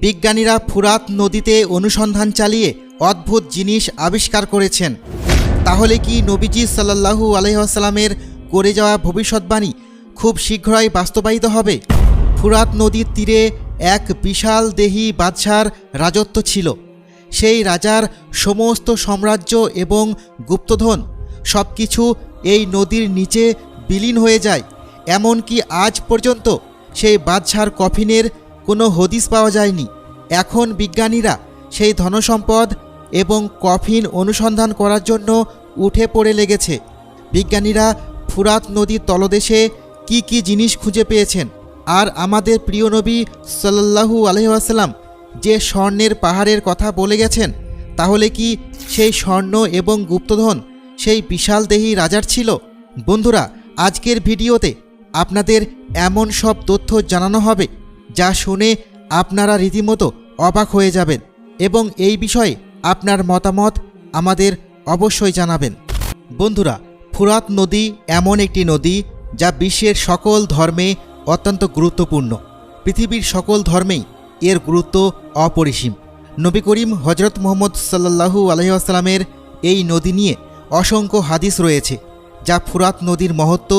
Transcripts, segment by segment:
বিজ্ঞানীরা ফুরাত নদীতে অনুসন্ধান চালিয়ে অদ্ভুত জিনিস আবিষ্কার করেছেন। তাহলে কি নবীজি সাল্লাল্লাহু আলহামের করে যাওয়া ভবিষ্যৎবাণী খুব শীঘ্রই বাস্তবায়িত হবে? ফুরাত নদীর তীরে এক বিশাল দেহী বাদশার রাজত্ব ছিল। সেই রাজার সমস্ত সাম্রাজ্য এবং গুপ্তধন সব কিছু এই নদীর নিচে বিলীন হয়ে যায়। এমনকি আজ পর্যন্ত সেই বাদশার কফিনের কোনো হদিস পাওয়া যায়নি। এখন বিজ্ঞানীরা সেই ধনসম্পদ এবং কফিন অনুসন্ধান করার জন্য উঠে পড়ে লেগেছে। বিজ্ঞানীরা ফুরাত নদীর তলদেশে কি কি জিনিস খুঁজে পেয়েছেন আর আমাদের প্রিয় নবী সাল্লাল্লাহু আলহিহাসাল্লাম যে স্বর্ণের পাহাড়ের কথা বলে গেছেন, তাহলে কি সেই স্বর্ণ এবং গুপ্তধন সেই বিশাল দেহী রাজার ছিল? বন্ধুরা, আজকের ভিডিওতে আপনাদের এমন সব তথ্য জানানো হবে যা শুনে আপনারা রীতিমতো অবাক হয়ে যাবেন এবং এই বিষয়ে আপনার মতামত আমাদের অবশ্যই জানাবেন। বন্ধুরা, ফুরাত নদী এমন একটি নদী যা বিশ্বের সকল ধর্মে অত্যন্ত গুরুত্বপূর্ণ। পৃথিবীর সকল ধর্মেই এর গুরুত্ব অপরিসীম। নবী করিম হজরত মোহাম্মদ সাল্লাহু আলহিহাস্লামের এই নদী নিয়ে অসংখ্য হাদিস রয়েছে, যা ফুরাত নদীর মহত্ব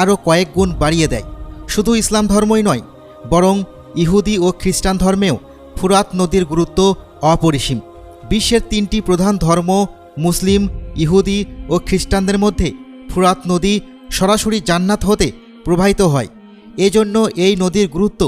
আরও কয়েক গুণ বাড়িয়ে দেয়। শুধু ইসলাম ধর্মই নয় বরং ইহুদি ও খ্রিস্টান ধর্মেও ফুরাত নদীর গুরুত্ব অপরিসীম। বিশ্বের তিনটি প্রধান ধর্ম মুসলিম, ইহুদি ও খ্রিস্টানদের মধ্যে ফুরাত নদী সরাসরি জান্নাত হতে প্রবাহিত হয়। এজন্য এই নদীর গুরুত্ব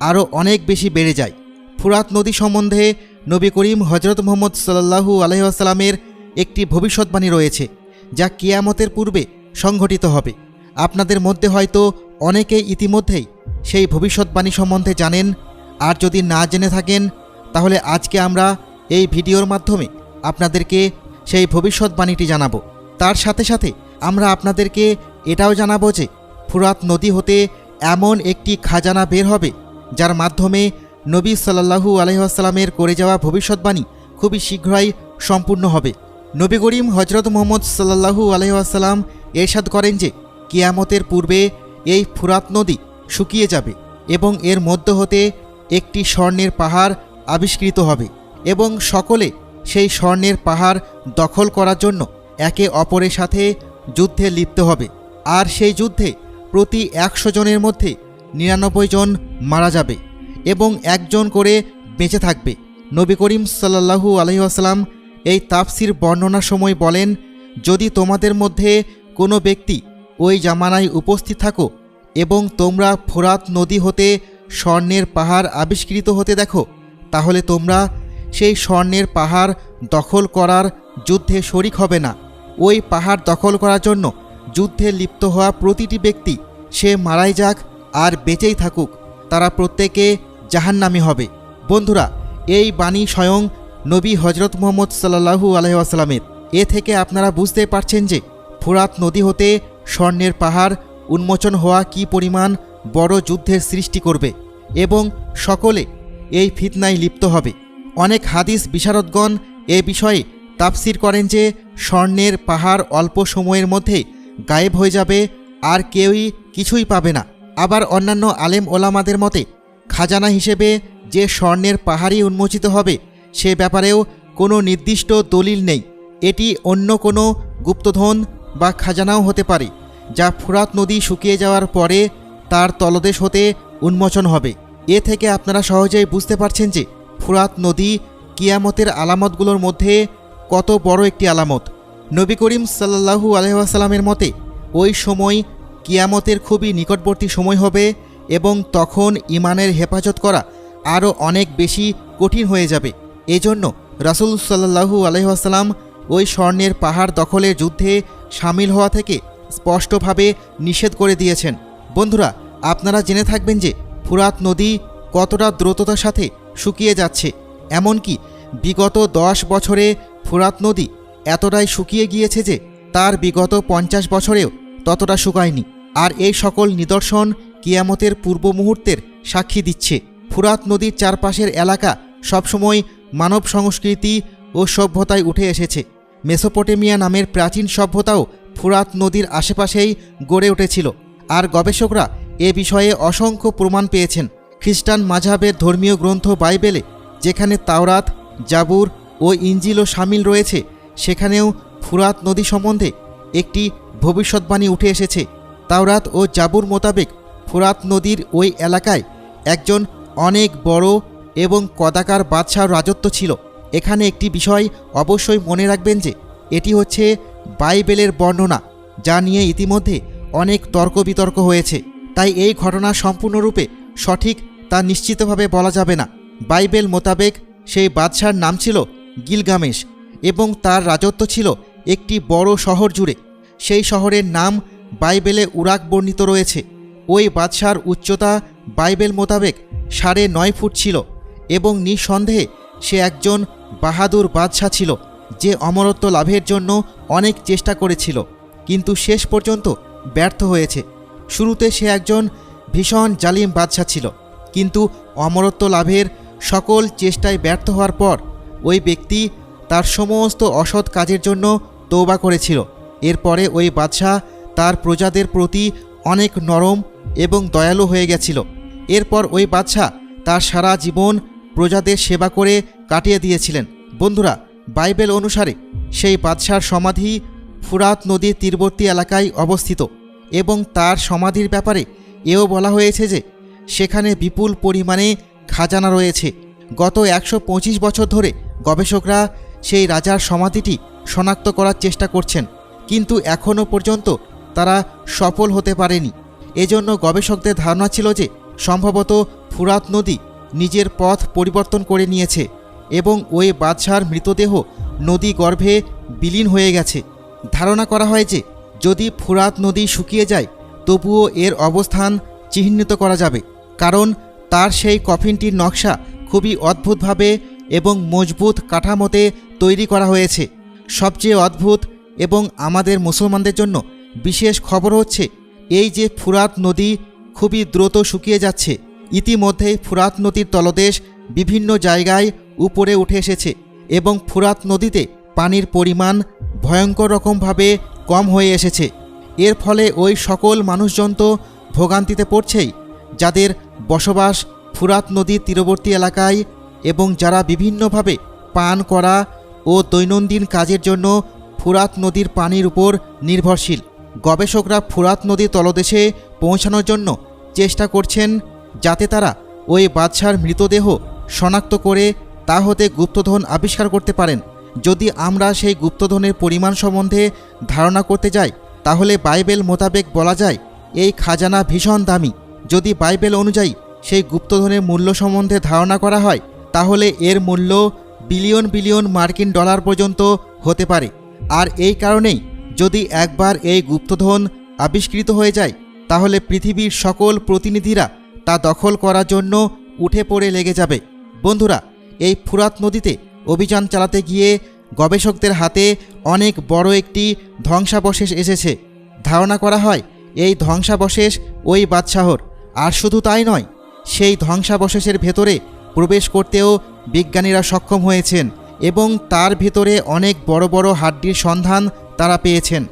আরও অনেক বেশি বেড়ে যায়। ফুরাত নদী সম্বন্ধে নবী করিম হজরত মোহাম্মদ সাল্লাহু আলহিহাস্লামের একটি ভবিষ্যৎবাণী রয়েছে, যা কিয়ামতের পূর্বে সংঘটিত হবে। আপনাদের মধ্যে হয়তো অনেকে ইতিমধ্যেই সেই ভবিষ্যৎবাণী সম্বন্ধে জানেন। আর যদি না জেনে থাকেন, তাহলে আজকে আমরা এই ভিডিওর মাধ্যমে আপনাদেরকে সেই ভবিষ্যৎবাণীটি জানাব। তার সাথে সাথে আমরা আপনাদেরকে এটাও জানাব যে ফুরাত নদী হতে এমন একটি খাজানা বের হবে, যার মাধ্যমে নবী সাল্লাহু আলহিহাস্লামের করে যাওয়া ভবিষ্যৎবাণী খুবই শীঘ্রই সম্পূর্ণ হবে। নবী করিম হজরত মোহাম্মদ সাল্লাহু আলহিহাস্লাম এরশাদ করেন যে, কিয়ামতের পূর্বে এই ফুরাত নদী শুকিয়ে যাবে এবং এর মধ্য হতে একটি স্বর্ণের পাহাড় আবিষ্কৃত হবে এবং সকলে সেই স্বর্ণের পাহাড় দখল করার জন্য একে অপরের সাথে যুদ্ধে লিপ্ত হবে। আর সেই যুদ্ধে প্রতি একশো জনের মধ্যে নিরানব্বই জন মারা যাবে এবং একজন করে বেঁচে থাকবে। নবী করিম সাল্লাহু আলহিহাস্লাম এই তাফসির বর্ণনার সময় বলেন, যদি তোমাদের মধ্যে কোনো ব্যক্তি ওই জামানায় উপস্থিত থাকো এবং তোমরা ফোরাত নদী হতে স্বর্ণের পাহাড় আবিষ্কৃত হতে দেখো, তাহলে তোমরা সেই স্বর্ণের পাহাড় দখল করার যুদ্ধে শরিক হবে না। ওই পাহাড় দখল করার জন্য যুদ্ধে লিপ্ত হওয়া প্রতিটি ব্যক্তি, সে মারাই যাক আর বেঁচেই থাকুক, তারা প্রত্যেকে জাহান্নামি হবে। বন্ধুরা, এই বাণী স্বয়ং নবী হজরত মোহাম্মদ সাল্লাহু আলহামের এ থেকে আপনারা বুঝতে পারছেন যে ফুরাত নদী হতে স্বর্ণের পাহাড় উন্মোচন হওয়া কি পরিমাণ বড় যুদ্ধের সৃষ্টি করবে এবং সকলে এই ফিতনায় লিপ্ত হবে। অনেক হাদিস বিশারদগণ এ বিষয়ে তাফসির করেন যে, স্বর্ণের পাহাড় অল্প সময়ের মধ্যে গায়েব হয়ে যাবে, আর কেউই কিছুই পাবে না। আবার অন্যান্য আলেম ওলামাদের মতে, খাজানা হিসেবে যে স্বর্ণের পাহাড়ই উন্মোচিত হবে, সে ব্যাপারেও কোনো নির্দিষ্ট দলিল নেই। এটি অন্য কোনো গুপ্তধন বা খাজানাও হতে পারে। যা ফুরাত নদী শুকিয়ে যাওয়ার পরে তার তলদেশ হতে উন্মোচন হবে। এ থেকে আপনারা সহজেই বুঝতে পারছেন যে ফুরাত নদী কিয়ামতের আলামতগুলোর মধ্যে কত বড় একটি আলামত। নবী করিম সাল্লাহু আলহামের মতে, ওই সময় কিয়ামতের খুবই নিকটবর্তী সময় হবে এবং তখন ইমানের হেফাজত করা আরও অনেক বেশি কঠিন হয়ে যাবে। এজন্য রাসুল সাল্লাহু আলহাম ওই স্বর্ণের পাহাড় দখলের যুদ্ধে সামিল হওয়া থেকে স্পষ্টভাবে নিষেধ করে দিয়েছেন। বন্ধুরা, আপনারা জেনে থাকবেন যে ফুরাত নদী কতটা দ্রুততার সাথে শুকিয়ে যাচ্ছে। এমনকি বিগত দশ বছরে ফুরাত নদী এতটাই শুকিয়ে গিয়েছে যে তার বিগত পঞ্চাশ বছরেও ততটা শুকায়নি। আর এই সকল নিদর্শন কিয়ামতের পূর্ব মুহূর্তের সাক্ষী দিচ্ছে। ফুরাত নদীর চারপাশের এলাকা সবসময় মানব সংস্কৃতি ও সভ্যতায় উঠে এসেছে। মেসোপটেমিয়া নামের প্রাচীন সভ্যতাও ফুরাত নদীর আশেপাশেই গড়ে উঠেছিল। আর গবেষকরা এ বিষয়ে অসংখ্য প্রমাণ পেয়েছেন। খ্রিস্টান মাঝাবের ধর্মীয় গ্রন্থ বাইবেলে, যেখানে তাওরাত, জাবুর ও ইঞ্জিলও সামিল রয়েছে, সেখানেও ফুরাত নদী সম্বন্ধে একটি ভবিষ্যৎবাণী উঠে এসেছে। তাওরাত ও জাবুর মোতাবেক ফুরাত নদীর ওই এলাকায় একজন অনেক বড় এবং কদাকার বাদশাহর রাজত্ব ছিল। এখানে একটি বিষয় অবশ্যই মনে রাখবেন যে, এটি হচ্ছে বাইবেলের বর্ণনা যা নিয়ে ইতিমধ্যে অনেক তর্ক বিতর্ক হয়েছে। তাই এই ঘটনা সম্পূর্ণরূপে সঠিক তা নিশ্চিতভাবে বলা যাবে না। বাইবেল মোতাবেক সেই বাদশার নাম ছিল গিলগামেশ এবং তার রাজত্ব ছিল একটি বড় শহর জুড়ে। সেই শহরের নাম বাইবেলে উরাক বর্ণিত রয়েছে। ওই বাদশার উচ্চতা বাইবেল মোতাবেক সাড়ে নয় ফুট ছিল এবং নিঃসন্দেহে সে একজন বাহাদুর বাদশাহ ছিল। যে অমরত্ব লাভের জন্য অনেক চেষ্টা করেছিল, কিন্তু শেষ পর্যন্ত ব্যর্থ হয়েছে। শুরুতে সে একজন ভীষণ জালিম বাদশাহ ছিল, কিন্তু অমরত্ব লাভের সকল চেষ্টায় ব্যর্থ হওয়ার পর ওই ব্যক্তি তার সমস্ত অসৎ কাজের জন্য তৌবা করেছিল। এরপরে ওই বাদশাহ তার প্রজাদের প্রতি অনেক নরম এবং দয়ালু হয়ে গেছিল। এরপর ওই বাদশাহ তার সারা জীবন প্রজাদের সেবা করে কাটিয়ে দিয়েছিলেন। বন্ধুরা বাইবেল অনুসারে সেই বাদশার সমাধি ফুরাত নদীর তীরবর্তী এলাকায় অবস্থিত এবং তার সমাধির ব্যাপারে এও বলা হয়েছে যে সেখানে বিপুল পরিমাণে খাজানা রয়েছে। গত একশো পঁচিশ বছর ধরে গবেষকরা সেই রাজার সমাধিটি শনাক্ত করার চেষ্টা করছেন, কিন্তু এখনও পর্যন্ত তারা সফল হতে পারেনি। এজন্য গবেষকদের ধারণা ছিল যে সম্ভবত ফুরাত নদী নিজের পথ পরিবর্তন করে নিয়েছে। এবং ওই বাদশার মৃতদেহ নদী গর্ভে বিলীন হয়ে গেছে। ধারণা করা হয় যে, যদি ফুরাত নদী শুকিয়ে যায়, তবুও এর অবস্থান চিহ্নিত করা যাবে, কারণ তার সেই কফিনটির নকশা খুবই অদ্ভুতভাবে এবং মজবুত কাঠামোতে তৈরি করা হয়েছে। সবচেয়ে অদ্ভুত এবং আমাদের মুসলমানদের জন্য বিশেষ খবর হচ্ছে, এই যে ফুরাত নদী খুবই দ্রুত শুকিয়ে যাচ্ছে। ইতিমধ্যেই ফুরাত নদীর তলদেশ বিভিন্ন জায়গায় উপরে উঠে এসেছে এবং ফুরাত নদীতে পানির পরিমাণ ভয়ঙ্কর রকমভাবে কম হয়ে এসেছে। এর ফলে ওই সকল মানুষজন তো ভোগান্তিতে পড়ছেই, যাদের বসবাস ফুরাত নদীর তীরবর্তী এলাকায় এবং যারা বিভিন্নভাবে পান করা ও দৈনন্দিন কাজের জন্য ফুরাত নদীর পানির উপর নির্ভরশীল। গবেষকরা ফুরাত নদীর তলদেশে পৌঁছানোর জন্য চেষ্টা করছেন যাতে তারা ওই বাদশার মৃতদেহ শনাক্ত করে তা হতে গুপ্তধন আবিষ্কার করতে পারেন। যদি আমরা সেই গুপ্তধনের পরিমাণ সম্বন্ধে ধারণা করতে যাই, তাহলে বাইবেল মোতাবেক বলা যায়, এই খাজানা ভীষণ দামি। যদি বাইবেল অনুযায়ী সেই গুপ্তধনের মূল্য সম্বন্ধে ধারণা করা হয়, তাহলে এর মূল্য বিলিয়ন বিলিয়ন মার্কিন ডলার পর্যন্ত হতে পারে। আর এই কারণেই যদি একবার এই গুপ্তধন আবিষ্কৃত হয়ে যায়, তাহলে পৃথিবীর সকল প্রতিনিধিরা তা দখল করার জন্য উঠে পড়ে লেগে যাবে। বন্ধুরা এই ফুরাত নদীতে অভিযান চালাতে গিয়ে গবেষকদের হাতে অনেক বড় একটি ধ্বংসাবশেষ এসেছে। ধারণা করা হয়, এই ধ্বংসাবশেষ ওই বাদশাহর। আর শুধু তাই নয়, সেই ধ্বংসাবশেষের ভেতরে প্রবেশ করতেও বিজ্ঞানীরা সক্ষম হয়েছেন এবং তার ভেতরে অনেক বড় বড় হাড্ডির সন্ধান তারা পেয়েছেন।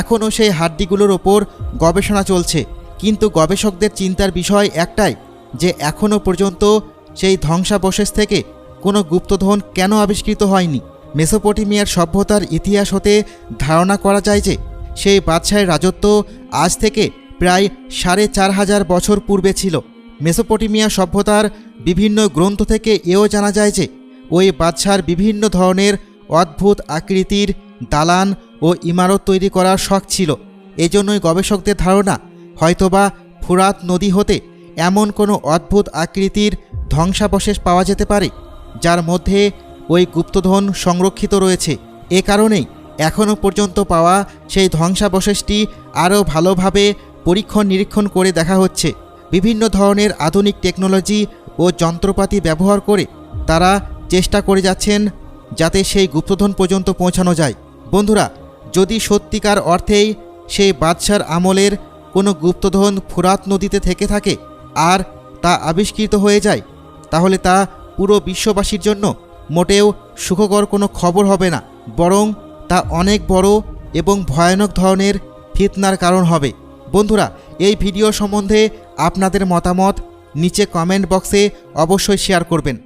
এখনও সেই হাড্ডিগুলোর ওপর গবেষণা চলছে, কিন্তু গবেষকদের চিন্তার বিষয় একটাই যে এখনও পর্যন্ত সেই ধ্বংসাবশেষ থেকে কোনো গুপ্তধন কেন আবিষ্কৃত হয়নি? মেসোপটেমিয়ার সভ্যতার ইতিহাস হতে ধারণা করা যায় যে, সেই বাদশাহের রাজত্ব আজ থেকে প্রায় সাড়ে চার হাজার বছর পূর্বে ছিল। মেসোপটেমিয়া সভ্যতার বিভিন্ন গ্রন্থ থেকে এও জানা যায় যে, ওই বাদশার বিভিন্ন ধরনের অদ্ভুত আকৃতির দালান ও ইমারত তৈরি করার শখ ছিল। এজন্যই গবেষকদের ধারণা হয়তোবা ফুরাত নদী হতে এমন কোনো অদ্ভুত আকৃতির ধ্বংসাবশেষ পাওয়া যেতে পারে। যার মধ্যে ওই গুপ্তধন সংরক্ষিত রয়েছে। এ কারণেই এখনও পর্যন্ত পাওয়া সেই ধ্বংসাবশেষটি আরও ভালোভাবে পরীক্ষণ নিরীক্ষণ করে দেখা হচ্ছে। বিভিন্ন ধরনের আধুনিক টেকনোলজি ও যন্ত্রপাতি ব্যবহার করে তারা চেষ্টা করে যাচ্ছেন যাতে সেই গুপ্তধন পর্যন্ত পৌঁছানো যায়। বন্ধুরা, যদি সত্যিকার অর্থেই সেই বাদশার আমলের কোনো গুপ্তধন ফুরাত নদীতে থেকে থাকে আর তা আবিষ্কৃত হয়ে যায়, তাহলে তা পুরো বিশ্ববাসীর জন্য মোটেও সুখকর কোনো খবর হবে না, বরং তা অনেক বড় এবং ভয়ানক ধরনের ফিতনার কারণ হবে। বন্ধুরা, এই ভিডিও সম্বন্ধে আপনাদের মতামত নিচে কমেন্ট বক্সে অবশ্যই শেয়ার করবেন।